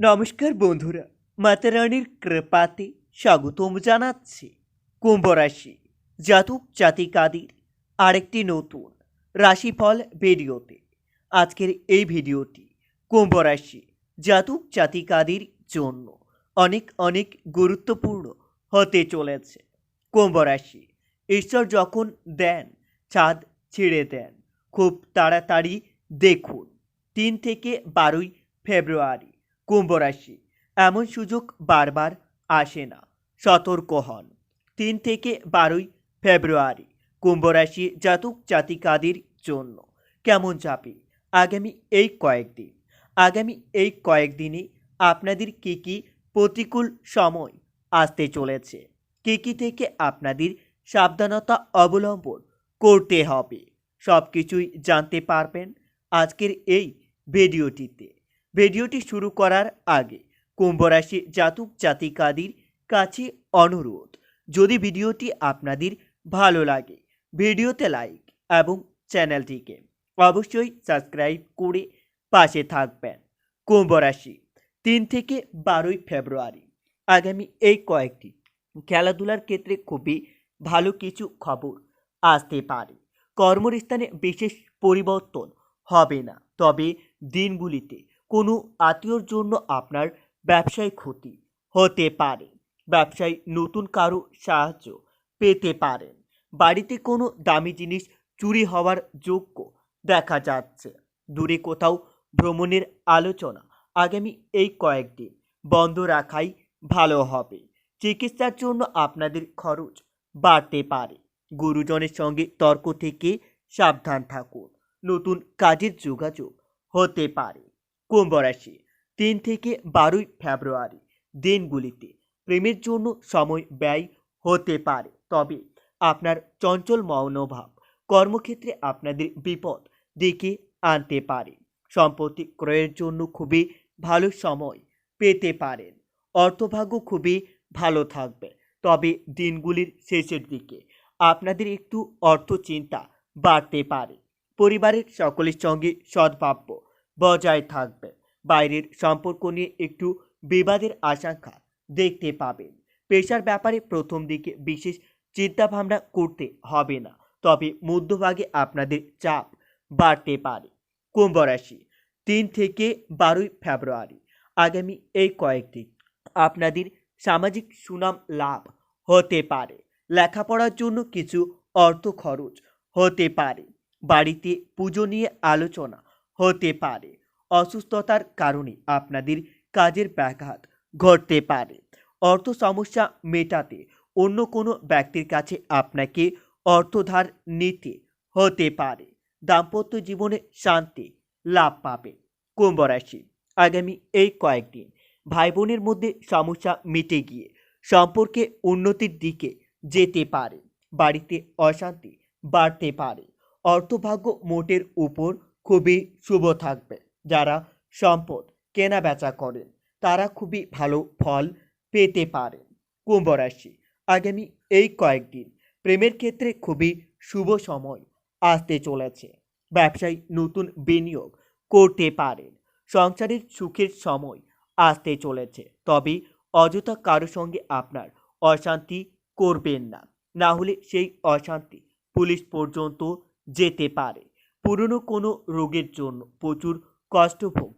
নমস্কার বন্ধুরা, মাতা রানীর কৃপাতে স্বাগতম জানাচ্ছি কুম্ভ রাশি জাতক জাতিকাদের আরেকটি নতুন রাশিফল ভিডিওতে। আজকের এই ভিডিওটি কুম্ভ রাশি জাতক জাতিকাদের জন্য অনেক অনেক গুরুত্বপূর্ণ হতে চলেছে। কুম্ভ রাশি ঈশ্বর যখন দেন, চাঁদ ছেড়ে দেন, খুব তাড়াতাড়ি দেখুন, তিন থেকে বারোই ফেব্রুয়ারি কুম্ভ রাশি এমন সুযোগ বারবার আসে না। সতর্ক হন। তিন থেকে বারোই ফেব্রুয়ারি কুম্ভ রাশি জাতক জাতিকাদের জন্য। কেমন যাবে? আগামী এই কয়েকদিন। আগামী এই কয়েকদিনে আপনাদের কী কী প্রতিকূল সময় আসতে চলেছে? কী কী থেকে আপনাদের সাবধানতা অবলম্বন করতে হবে? সব কিছুই জানতে পারবেন আজকের এই ভিডিওটিতে। ভিডিওটি শুরু করার আগে কুম্ভ রাশি জাতক জাতিকাদের কাছে অনুরোধ, যদি ভিডিওটি আপনাদের ভালো লাগে, ভিডিওতে লাইক এবং চ্যানেলটিকে অবশ্যই সাবস্ক্রাইব করে পাশে থাকবেন। কুম্ভ রাশি তিন থেকে বারোই ফেব্রুয়ারি আগামী এই কয়েকটি খেলাধুলার ক্ষেত্রে খুবই ভালো কিছু খবর আসতে পারে। কর্মস্থানে বিশেষ পরিবর্তন হবে না, তবে দিনগুলিতে কোনো আত্মীয়র জন্য আপনার ব্যবসায় ক্ষতি হতে পারে। ব্যবসায় নতুন কারও সাহায্য পেতে পারেন। বাড়িতে কোনো দামি জিনিস চুরি হওয়ার যোগ্য দেখা যাচ্ছে। দূরে কোথাও ভ্রমণের আলোচনা আগামী এই কয়েকদিন বন্ধ রাখাই ভালো হবে। চিকিৎসার জন্য আপনাদের খরচ বাড়তে পারে। গুরুজনের সঙ্গে তর্ক থেকে সাবধান থাকুন। নতুন কাজের যোগাযোগ হতে পারে। কুম্ভ রাশি তিন থেকে বারোই ফেব্রুয়ারি দিনগুলিতে। প্রেমের জন্য সময় ব্যয় হতে পারে, তবে আপনার চঞ্চল মনোভাব কর্মক্ষেত্রে আপনাদের বিপদ ডেকে আনতে পারে। সম্পত্তি ক্রয়ের জন্য খুবই ভালো সময় পেতে পারেন। অর্থভাগ্য খুবই ভালো থাকবে। তবে দিনগুলির শেষের দিকে আপনাদের একটু অর্থ চিন্তা বাড়তে পারে। পরিবারের সকলের সঙ্গে সদ্ভাব্য বজায় থাকবে। বাইরের সম্পর্ক নিয়ে একটু বিবাদের আশঙ্কা দেখতে পাবেন। পেশার ব্যাপারে প্রথম দিকে বিশেষ চিন্তাভাবনা করতে হবে না। তবে মধ্যভাগে আপনাদের চাপ বাড়তে পারে। কুম্ভ রাশি, তিন থেকে বারোই ফেব্রুয়ারি। আগামী এই কয়েকদিন আপনাদের সামাজিক সুনাম লাভ হতে পারে। লেখাপড়ার জন্য কিছু অর্থ খরচ হতে পারে। বাড়িতে পুজো নিয়ে আলোচনা হতে পারে। অসুস্থতার কারণে আপনাদের কাজের ব্যাঘাত ঘটতে পারে। অর্থ সমস্যা মেটাতে অন্য কোনো ব্যক্তির কাছে আপনাকে অর্থধার নিতে হতে পারে। দাম্পত্য জীবনে শান্তি লাভ পাবে। কুম্ভ রাশি, আগামী এই কয়েকদিন ভাই বোনের মধ্যে সমস্যা মিটে গিয়ে সম্পর্কে উন্নতির দিকে যেতে পারে। বাড়িতে অশান্তি বাড়তে পারে। অর্থভাগ্য মোটের উপর খুবই শুভ থাকবে। যারা সম্পদ কেনা বেচা করেন, তারা খুবই ভালো ফল পেতে পারেন। কুম্ভ রাশি, আগামী এই কয়েকদিন প্রেমের ক্ষেত্রে খুবই শুভ সময় আসতে চলেছে। ব্যবসায় নতুন বিনিয়োগ করতে পারেন। সংসারের সুখের সময় আসতে চলেছে। তবে অযথা কারও সঙ্গে আপনার অশান্তি করবেন না। না হলে সেই অশান্তি পুলিশ পর্যন্ত যেতে পারে। পুরনো কোনো রোগের জন্য প্রচুর কষ্টভোগ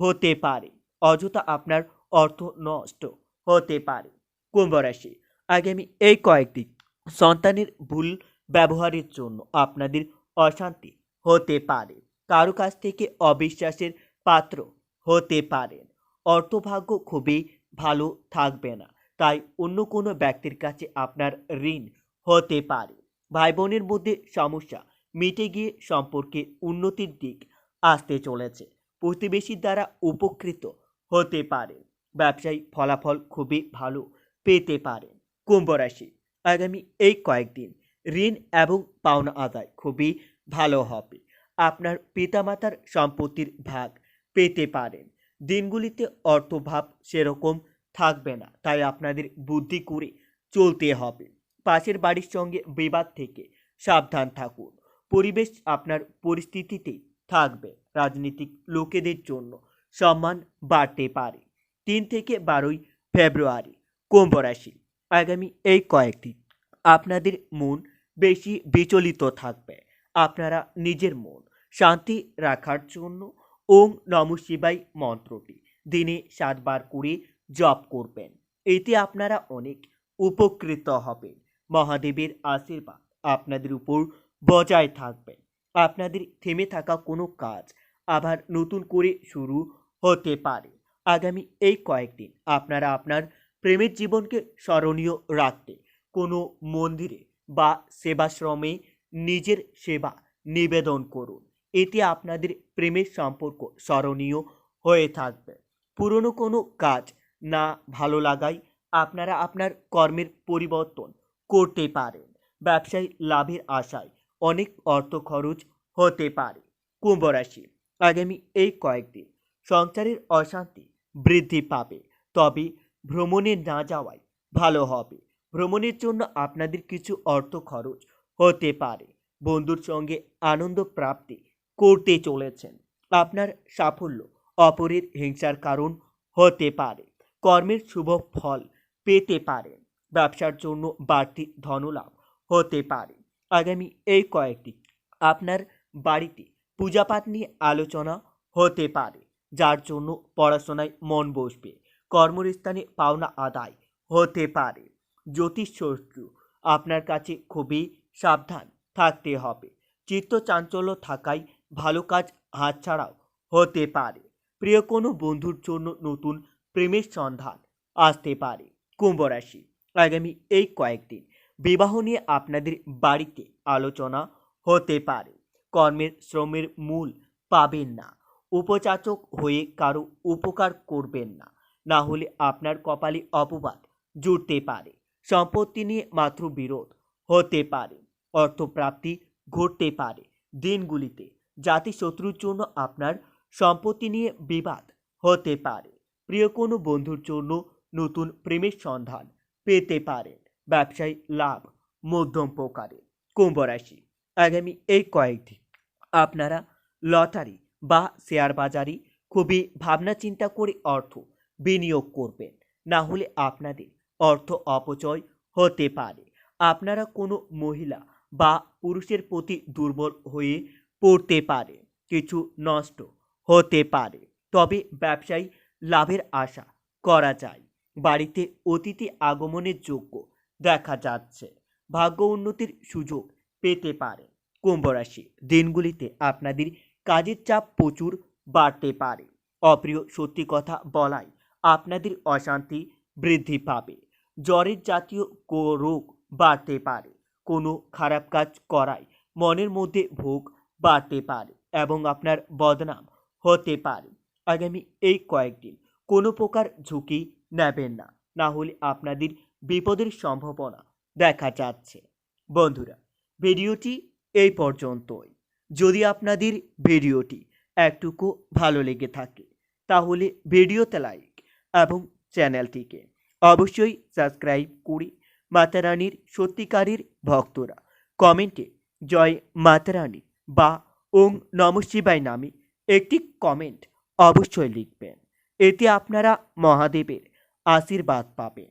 হতে পারে। অযথা আপনার অর্থ নষ্ট হতে পারে। কুম্ভ রাশি, আগামী এই কয়েকদিন সন্তানের ভুল ব্যবহারের জন্য আপনাদের অশান্তি হতে পারে। কারও কাছ থেকে অবিশ্বাসের পাত্র হতে পারেন অর্থভাগ্য খুবই ভালো থাকবে না, তাই অন্য কোনো ব্যক্তির কাছে আপনার ঋণ হতে পারে। ভাই বোনের মধ্যে সমস্যা মিটে গিয়ে সম্পর্কে উন্নতির দিক আসতে চলেছে। প্রতিবেশীর দ্বারা উপকৃত হতে পারে। ব্যবসায়ী ফলাফল খুবই ভালো পেতে পারেন কুম্ভ রাশি, আগামী এই কয়েকদিন ঋণ এবং পাওনা আদায় খুবই ভালো হবে। আপনার পিতামাতার সম্পত্তির ভাগ পেতে পারেন দিনগুলিতে অর্থভাব সেরকম থাকবে না, তাই আপনাদের বুদ্ধি করে চলতে হবে। পাশের বাড়ির সঙ্গে বিবাদ থেকে সাবধান থাকুন। পরিবেশ আপনার পরিস্থিতিতে থাকবে রাজনীতিক লোকেদের জন্য। সম্মান বাড়তে পারে। তিন থেকে বারোই ফেব্রুয়ারি কুম্ভ রাশি। আগামী এই কয়েকদিন আপনাদের মন বেশি বিচলিত থাকবে। আপনারা নিজের মন শান্তি রাখার জন্য ওম নম শিবাই মন্ত্রটি দিনে সাতবার করে জপ করবেন। এতে আপনারা অনেক উপকৃত হবেন। মহাদেবের আশীর্বাদ আপনাদের উপর বজায় থাকবে আপনাদের থেমে থাকা কোনো কাজ আবার নতুন করে শুরু হতে পারে। আগামী এই কয়েকদিন আপনারা আপনার প্রেমের জীবনকে স্মরণীয় রাখতে কোনো মন্দিরে বা সেবাশ্রমে নিজের সেবা নিবেদন করুন। এতে আপনাদের প্রেমের সম্পর্ক স্মরণীয় হয়ে থাকবে। পুরনো কোনো কাজ না ভালো লাগায় আপনারা আপনার কর্মের পরিবর্তন করতে পারেন। ব্যবসায় লাভের আশায় অনেক অর্থ খরচ হতে পারে। কুম্ভ রাশি, আগামী এই কয়েকদিন সংসারের অশান্তি বৃদ্ধি পাবে। তবে ভ্রমণে না যাওয়াই ভালো হবে। ভ্রমণের জন্য আপনাদের কিছু অর্থ খরচ হতে পারে। বন্ধুর সঙ্গে আনন্দ প্রাপ্তি করতে চলেছেন। আপনার সাফল্য অপরের হিংসার কারণ হতে পারে। কর্মের শুভ ফল পেতে পারেন। ব্যবসার জন্য বাড়তি ধনলাভ হতে পারে। আগামী এই কয়েকটি। আপনার বাড়িতে পূজাপাঠ নিয়ে আলোচনা হতে পারে, যার জন্য পড়াশোনায় মন বসবে। কর্মস্থানে পাওনা আদায় হতে পারে। জ্যোতিষশাস্ত্র আপনার কাছে খুবই সাবধান থাকতে হবে। চিত্ত চাঞ্চল্য থাকায় ভালো কাজ হাতছাড়াও হতে পারে। প্রিয় কোনো বন্ধুর জন্য নতুন প্রেমের সন্ধান আসতে পারে। কুম্ভ রাশি আগামী এই কয়েকদিন বিবাহ নিয়ে আপনাদের বাড়িতে আলোচনা হতে পারে। কর্মের শ্রমের মূল পাবেন না। উপচাচক হয়ে কারও উপকার করবেন না। না হলে আপনার কপালে অপবাদ জুটতে পারে। সম্পত্তি নিয়ে মাত্র বিরোধ হতে পারে। অর্থপ্রাপ্তি ঘটতে পারে দিনগুলিতে। জাতি শত্রুর জন্য আপনার সম্পত্তি নিয়ে বিবাদ হতে পারে। প্রিয় কোনো বন্ধুর জন্য নতুন প্রেমের সন্ধান পেতে পারেন। ব্যবসায় লাভ, মধ্যম প্রকারে। কুম্ভ রাশি, আগামী এই কয়েকদিন আপনারা লটারি বা শেয়ার বাজারে খুবই ভাবনা চিন্তা করে অর্থ বিনিয়োগ করবেন। না হলে আপনাদের অর্থ অপচয় হতে পারে। আপনারা কোনো মহিলা বা পুরুষের প্রতি দুর্বল হয়ে পড়তে পারে, কিছু নষ্ট হতে পারে। তবে ব্যবসায়ী লাভের আশা করা যায়। বাড়িতে অতিথি আগমনের যোগ্য দেখা যাচ্ছে। ভাগ্য উন্নতির সুযোগ পেতে পারে। কুম্ভ রাশি, দিনগুলিতে আপনাদের কাজের চাপ প্রচুর বাড়তে পারে। অপ্রিয় সত্যি কথা বলাই, আপনাদের অশান্তি বৃদ্ধি পাবে। জ্বরের জাতীয় রোগ বাড়তে পারে। কোনো খারাপ কাজ করায় মনের মধ্যে ভোগ বাড়তে পারে এবং আপনার বদনাম হতে পারে। আগামী এই কয়েকদিন কোনো প্রকার ঝুঁকি নেবেন না। না হলে আপনাদের বিপদের সম্ভাবনা দেখা যাচ্ছে। বন্ধুরা, ভিডিওটি এই পর্যন্তই। যদি আপনাদের ভিডিওটি একটুকু ভালো লেগে থাকে, তাহলে ভিডিওতে লাইক এবং চ্যানেলটিকে অবশ্যই সাবস্ক্রাইব করে মাতারানির সত্যিকারের ভক্তরা কমেন্টে জয় মাতারানী বা ওং নম শিবায় নামে একটি কমেন্ট অবশ্যই লিখবেন। এতে আপনারা মহাদেবের আশীর্বাদ পাবেন।